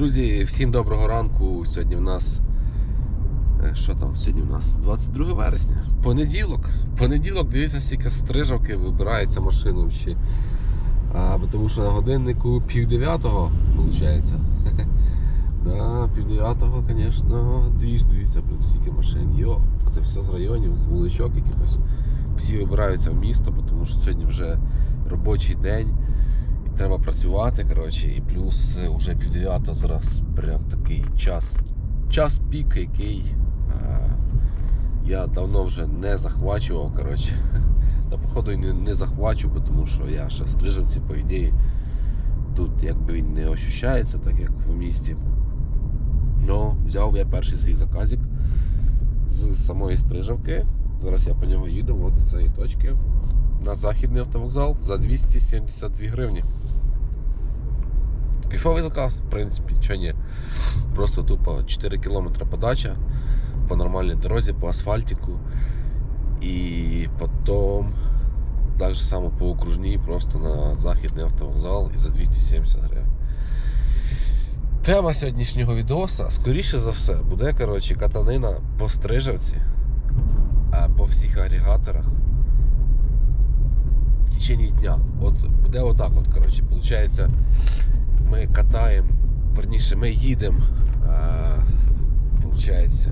Друзі, всім доброго ранку. Сьогодні в нас. е, Що там сьогодні в нас? 22 вересня. Понеділок. Понеділок, дивіться, стільки стрижавки вибирається машину ще. А, тому що на годиннику пів дев'ятого, виходить. Да, пів звісно, двіж, дивіться, блін, стільки машин. Йо, це все з районів, з вуличок якихось. Всі вибираються в місто, тому що сьогодні вже робочий день. Треба працювати, коротше, і плюс е, вже пів дев'ятого зараз прям такий час, час пік, який е, я давно вже не захвачував. коротше. Та походу і не, не захвачу, тому що я ще в стрижавці, по ідеї, тут якби він не ощущається, так як в місті. Ну, взяв я перший свій заказик з самої стрижавки. Зараз я по нього їду, от з цієї точки на західний автовокзал за 272 гривні. Кайфовий заказ, в принципі, що ні. Просто тупо 4 кілометри подача по нормальній дорозі, по асфальтику. І потім так же само по окружній, просто на західний автовокзал і за 270 гривень. Тема сьогоднішнього відоса, скоріше за все, буде коротше, катанина по стрижавці, по всіх агрегаторах течение дня. От буде отак, от, коротше, виходить, ми катаємо, верніше, ми їдемо, виходить,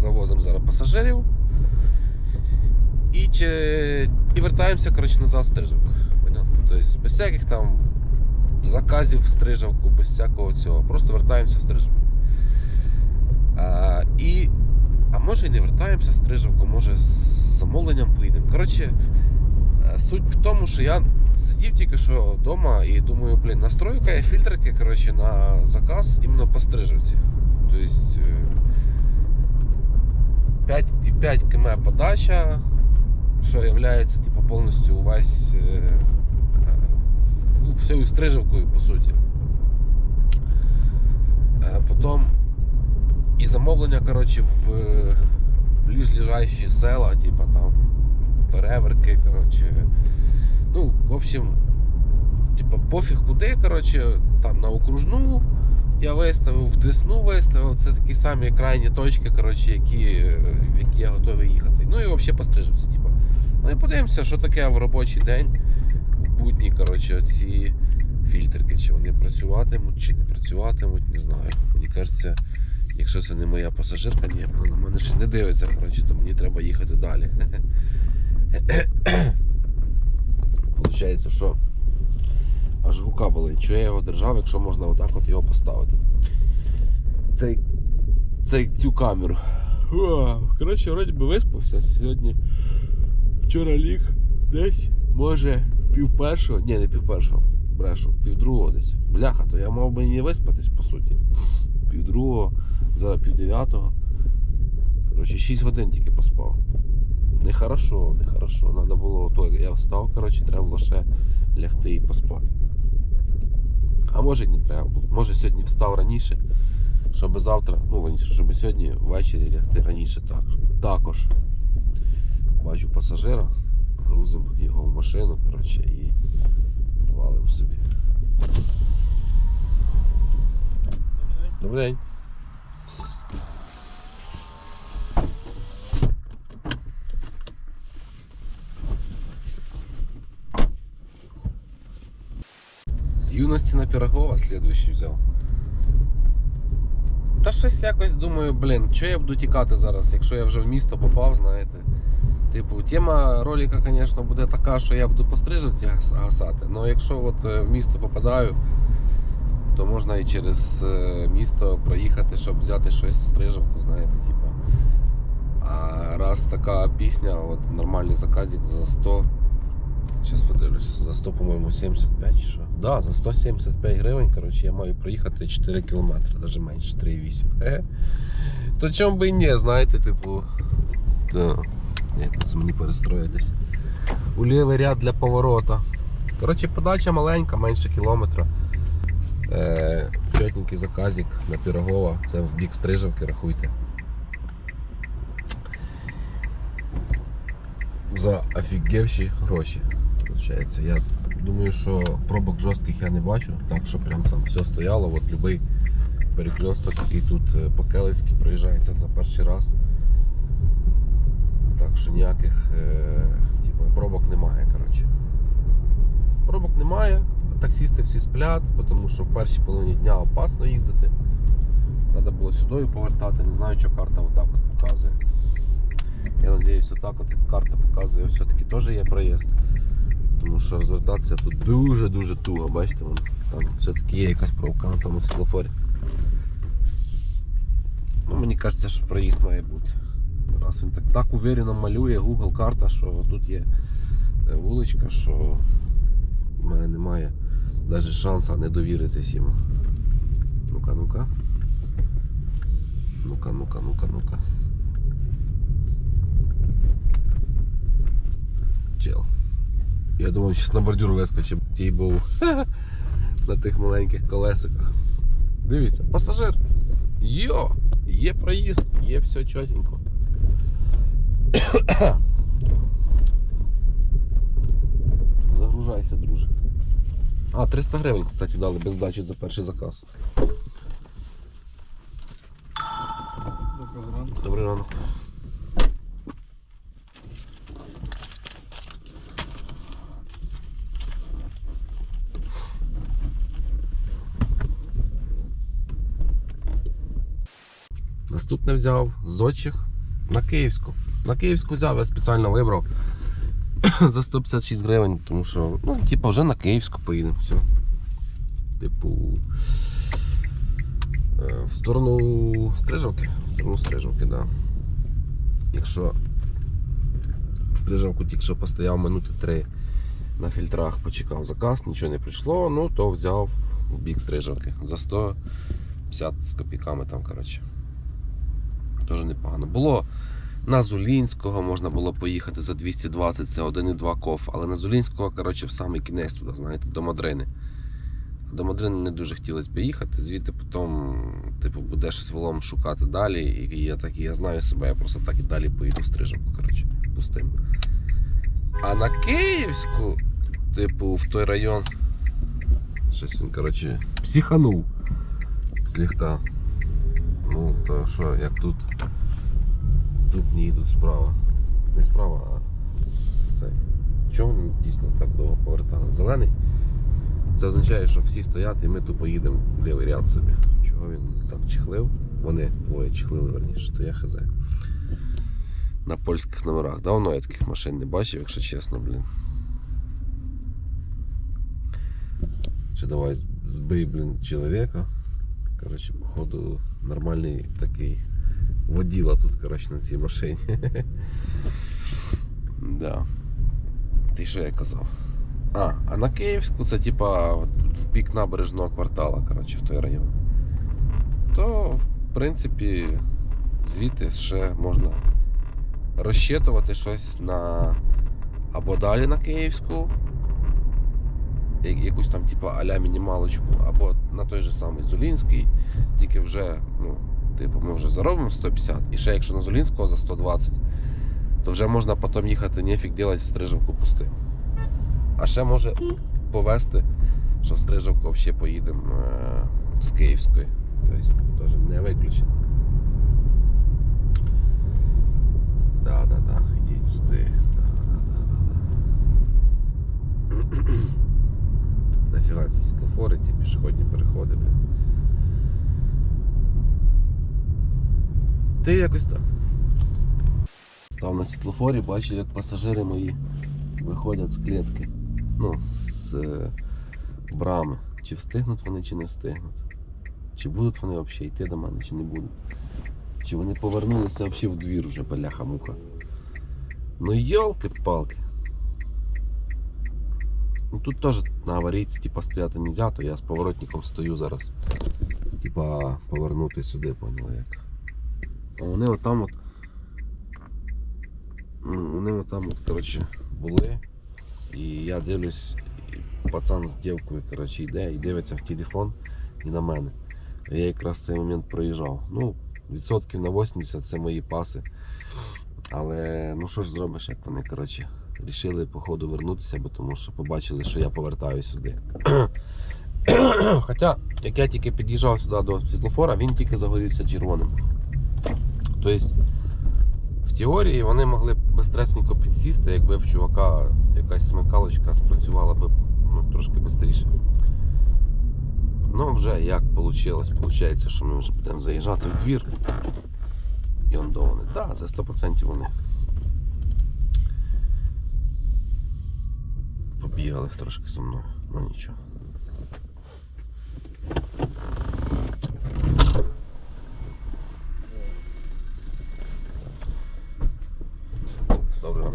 завозимо зараз пасажирів і, чи, і вертаємося коротше, назад. Поняв? Тобто без всяких там заказів в стрижавку, без всякого цього. Просто вертаємося в стрижавку. А, і, а може і не вертаємося в стрижавку, може з замовленням поїдемо. Коротше, суть в тому, що я сидів тільки що вдома і думаю, блін, настрою-ка я фільтрики коротше, на заказ іменно по стрижавці. Тобто е, 5, 5 км подача, що є типу, повністю увесь е, е, всею стрижавкою, по суті. Потім і замовлення, коротше, в ближайші села, типу там переверки, коротше. Ну, в общем, типа пофіг куди, коротше, там на окружну я виставив, в Десну виставив. Це такі самі крайні точки, коротше, які, е, в які я готовий їхати. Ну і взагалі пострижився, типа. Ну і подивимося, що таке в робочий день, в будні, коротше, ці фільтрики, чи вони працюватимуть, чи не працюватимуть, не знаю. Мені кажеться, якщо це не моя пасажирка, ні, вона на мене ще не дивиться, коротше, то мені треба їхати далі. Получається, що аж рука болить. Що я його держав, якщо можна отак от його поставити. Цей, цей, цю камеру. Коротше, вроді би виспався. Сьогодні вчора ліг десь, може, пів першого, ні, не пів першого, брешу, пів другого десь. Бляха, то я мав би не виспатись, по суті. Пів другого, зараз пів дев'ятого. Коротше, 6 годин тільки поспав. Нехорошо, нехорошо. Надо було, то я встав, коротше, треба було ще лягти і поспати. А може не треба було. Може сьогодні встав раніше, щоб завтра, ну щоб сьогодні ввечері лягти раніше так, також. Бачу пасажира, грузимо його в машину, коротше, і валимо собі. Добрий день. З юності на Пірогова слідуючий взяв. Та щось якось думаю, блін, що я буду тікати зараз, якщо я вже в місто попав, знаєте. Типу, тема ролика, звісно, буде така, що я буду по стрижівці гасати. Але якщо от е, в місто попадаю, то можна і через е, місто проїхати, щоб взяти щось в стрижавку, знаєте, типу. А раз така пісня, от нормальний заказик за 100. Зараз подивлюсь, за 100, по-моєму, 75 чи що? Да, за 175 гривень, коротше, я маю проїхати 4 кілометри, навіть менше, 3,8. Хе-хе. То чому би і ні, знаєте, типу. Да. Як це мені перестроїтись? У лівий ряд для поворота. Коротше, подача маленька, менше кілометра. Е, чотненький заказик на Пірогова, це в бік Стрижавки, рахуйте. За офігевші гроші. Получається, я Думаю, що пробок жорстких я не бачу, так що прям там все стояло, от любий перекресток, який тут е, по Келицькій проїжджається за перший раз. Так що ніяких е, типу, пробок немає. коротше. Пробок немає, таксісти всі сплять, тому що в першій половині дня опасно їздити. Треба було сюди повертати, не знаю, що карта отак от показує. Я сподіваюся, отак от карта показує, все-таки теж є проїзд. Тому що розвертатися тут дуже-дуже туго, бачите, там все-таки є якась пробка на тому світлофорі. Ну, мені кажеться, що проїзд має бути. Раз він так, так уверенно малює Google карта, що тут є е, вуличка, що в мене немає навіть шансу не довіритись йому. Ну-ка, ну-ка. Ну-ка, ну-ка, ну-ка, ну-ка. Чел. Я думав, що на бордюр вискочив, тій був на тих маленьких колесиках. Дивіться, пасажир. Йо! Є проїзд, є все чотенько. Загружайся, друже. А, 300 гривень, кстати, дали без здачі за перший заказ. Доброго ранку. Добрий ранок. Наступне взяв з на Київську. На Київську взяв, я спеціально вибрав за 156 гривень, тому що, ну, типу, вже на Київську поїдемо. Все. Типу. е, В сторону Стрижавки. В сторону Стрижавки. Да. Якщо в Стрижавку тільки що постояв минути три на фільтрах, почекав заказ, нічого не прийшло, ну то взяв в бік Стрижавки за 150 з копійками там, коротше. Теж непогано. Було на Зулінського можна було поїхати за 220, це 1,2 ков, але на Зулінського, коротше, в самий кінець туди, знаєте, до Мадрини. До Мадрини не дуже хотілося б їхати, звідти потім, типу, буде щось волом шукати далі. І я так, я знаю себе, я просто так і далі поїду в Стрижавку, коротше, пустим. А на Київську, типу, в той район, щось він, коротше, психанув слегка. Ну, то що, як тут. Тут не їдуть справа. Не справа, а це. Чому вони дійсно так довго повертали? Зелений. Це означає, що всі стоять і ми тупо їдемо в лівий ряд собі. Чого він так чехлив? Вони двоє чехлили верніше, то я хз. На польських номерах. Давно я таких машин не бачив, якщо чесно, блін. Чи давай збий, блін, чоловіка. Коротше, походу, нормальний такий воділа тут, коротше, на цій машині. да. Ти що я казав? А, а на Київську це типа в бік набережного квартала, коротше, в той район. То, в принципі, звідти ще можна розчитувати щось на або далі на Київську, якусь там, типа, аля мінімалочку, або на той же самий Зулінський, тільки вже, ну, типу, ми вже заробимо 150, і ще якщо на Зулінського за 120, то вже можна потім їхати нефіг делать в Стрижавку пустим. А ще може повезти, що в Стрижавку взагалі поїдемо е, з Київської. Тобто теж не виключено. Да, да, да, ідіть сюди. Да, да, да, да, да. Нафіга ці світлофори, ці пішохідні переходи, блін. Ти якось так. Став на світлофорі, бачу, як пасажири мої виходять з клітки. Ну, з е, брами. Чи встигнуть вони, чи не встигнуть. Чи будуть вони взагалі йти до мене, чи не будуть. Чи вони повернулися взагалі в двір вже, бляха-муха. Ну йолки-палки. Ну тут теж на аварійці типа, стояти не можна, то я з поворотником стою зараз. Типа повернути сюди, поняли як. А вони отам от. Ну, Вони отам от, коротше, були. І я дивлюсь, пацан з дівкою коротше, йде і дивиться в телефон і на мене. Я якраз в цей момент проїжджав. Ну, відсотків на 80 це мої паси. Але ну що ж зробиш, як вони, коротше, Рішили, походу, вернутися, бо тому що побачили, що я повертаю сюди. Хоча, як я тільки під'їжджав сюди до світлофора, він тільки загорівся червоним. Тобто, в теорії вони могли б безстресненько підсісти, якби в чувака якась смикалочка спрацювала б ну, трошки швидше. Ну, вже як вийшло. Получається, що ми вже будемо заїжджати в двір. І он до. Так, да, це 100% вони. Побігали трошки зі мною, ну нічого. Добре.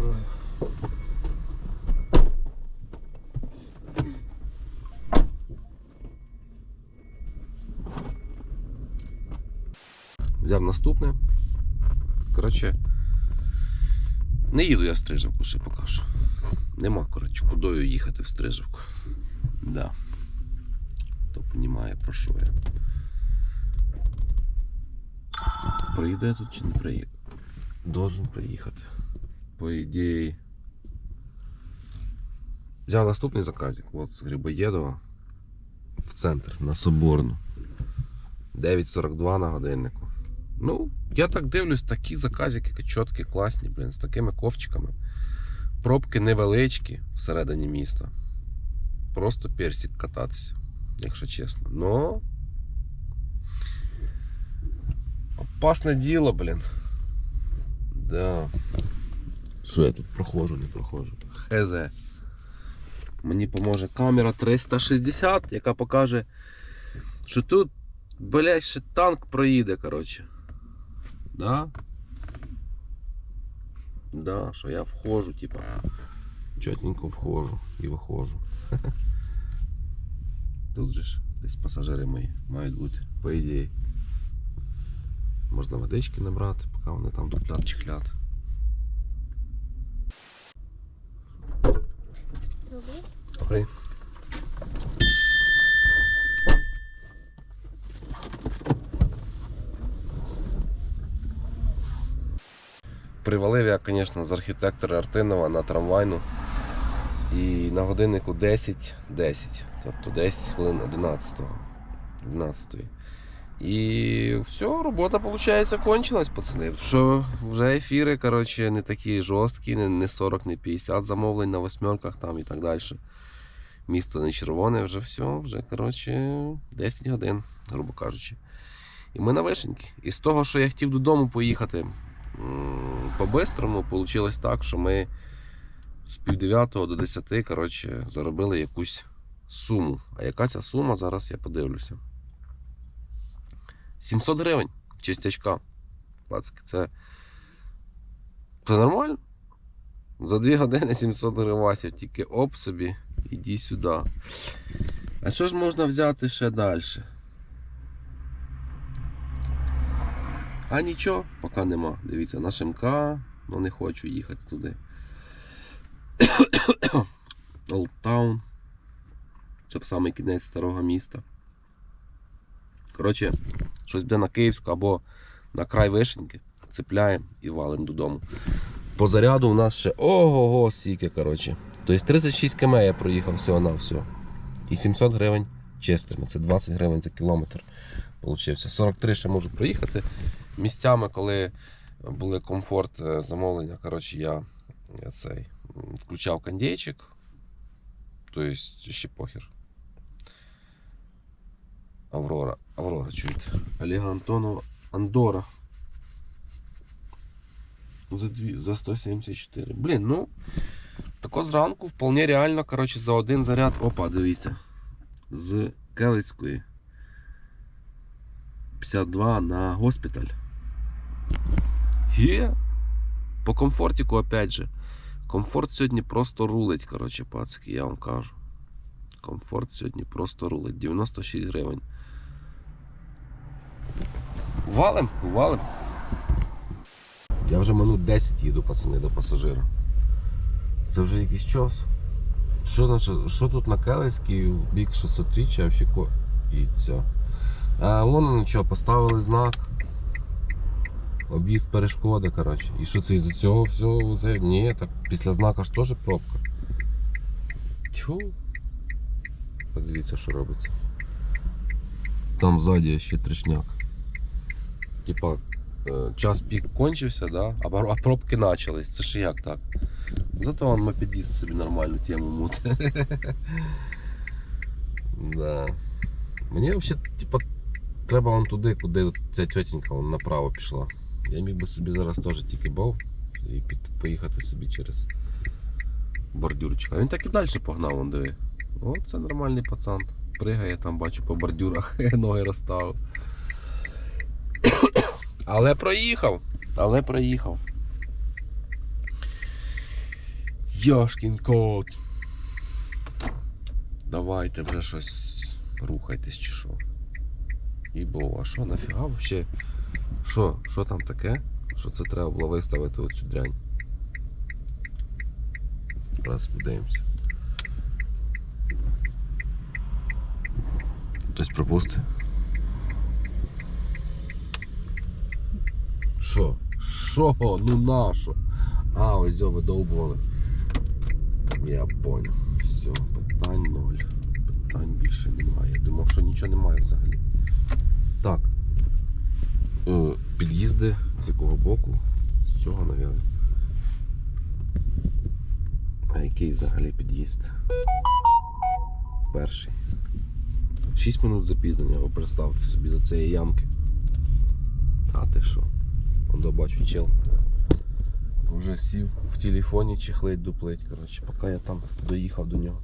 Взяв наступне. Коротше, не їду я в Стрижівку ще поки що. Нема, коротше, кудою їхати в Стрижівку. Да. Хто понімає, про що я. Приїду я тут чи не приїду? Должен приїхати. По ідеї. Взяв наступний заказик. От з Грибоєдова в центр на Соборну. 9.42 на годиннику. Ну, я так дивлюсь, такі заказики чіткі, класні, блін, з такими ковчиками. Пробки невеличкі всередині міста. Просто персик кататися, якщо чесно. Но. Опасне діло, блін. Да. Що я тут проходжу, не проходжу? Хз. Мені поможе камера 360, яка покаже, що тут, блядь, ще танк проїде, коротше. Да? Да, що я вхожу, типа. Чотненько вхожу і виходжу. Тут же ж десь пасажири мої мають бути, по ідеї. Можна водички набрати, поки вони там дуплят чихлят. Окей. Привалив я, звісно, з архітектора Артинова на трамвайну. І на годиннику 10.10, тобто 10 хвилин 11 11 І все, робота, виходить, кончилась, пацани. Що вже ефіри, коротше, не такі жорсткі, не, не 40, не 50 замовлень на восьмерках там і так далі. Місто не червоне, вже все, вже, коротше, 10 годин, грубо кажучи. І ми на вишеньки. І з того, що я хотів додому поїхати по-бистрому, вийшло так, що ми з пів дев'ятого до 10 коротше, заробили якусь суму. А яка ця сума, зараз я подивлюся. 700 гривень чистячка. Це. Це нормально? За 2 години 700 гривасів, тільки оп собі, іди сюди. А що ж можна взяти ще далі? А нічого, поки нема. Дивіться, на ШМК, ну не хочу їхати туди. Town. Це в самий кінець старого міста. Коротше, щось буде на Київську або на край вишеньки. Цепляємо і валимо додому. По заряду у нас ще ого-го, стільки, коротше. Тобто 36 км я проїхав всього на все. І 700 гривень чистими. Це 20 гривень за кілометр. Получився. 43 ще можу проїхати. Місцями, коли були комфорт е, замовлення, коротше, я, я цей, включав кондейчик. Тобто ще похер. Аврора. Аврора чуєте. Олега Антонова. Андора. За, дві, за 174. Блін, ну. Тако зранку вполне реально, коротше, за один заряд. Опа, дивіться. З Келицької. 52 на госпіталь. Є. По комфортику, опять же. Комфорт сьогодні просто рулить, коротше, пацки, я вам кажу. Комфорт сьогодні просто рулить. 96 гривень. Валим, валим. Я вже минут 10 їду, пацани, до пасажира. Це вже якийсь час. Що, значить, що тут на Келецькій в бік 603 чи взагалі ко... І ця. А, вон нічого, поставили знак. Об'їзд перешкоди, коротше. І що це із-за цього всього? Це... Ні, так після знака ж теж пробка. Тьфу. Подивіться, що робиться. Там ззаді ще трешняк. Типа, е, час пік кончився, да? а, пар- а пробки почались. Це ж як так? Зато он мопедіст собі нормальну тему мути. да. Мені взагалі, типа, треба вон туди, куди ця тітенька направо пішла. Я міг би собі зараз теж тільки бов і під, поїхати собі через бордюрчик. А він так і далі погнав, вон диви. О, це нормальний пацан. Пригає там, бачу, по бордюрах, ноги розставив. Але проїхав. Але проїхав. Яшкін кот. Давайте вже щось рухайтесь чи що. І бо, а що нафіга взагалі? Що? Що там таке? Що це треба було виставити оцю дрянь? Зараз подивимося. Хтось пропусти. Що? Що? Ну нащо? А, ось його видовбували. Я понял. Все, питань ноль. Питань більше немає. Я думав, що нічого немає взагалі. Е, Під'їзди з якого боку? З цього, мабуть. А який взагалі під'їзд? Перший. 6 минут запізнення, ви представте собі за цієї ямки. А ти що? Он бачу чел. Вже сів в телефоні чехлить дуплить, коротше, поки я там доїхав до нього.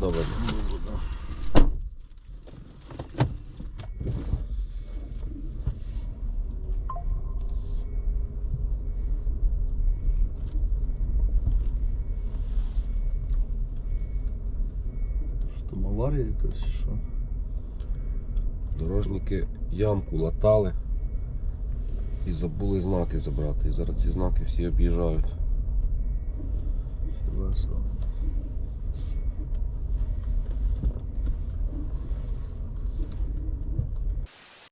Добре. Що там аварія якась що? Дорожники ямку латали і забули знаки забрати. І зараз ці знаки всі об'їжджають. Весело.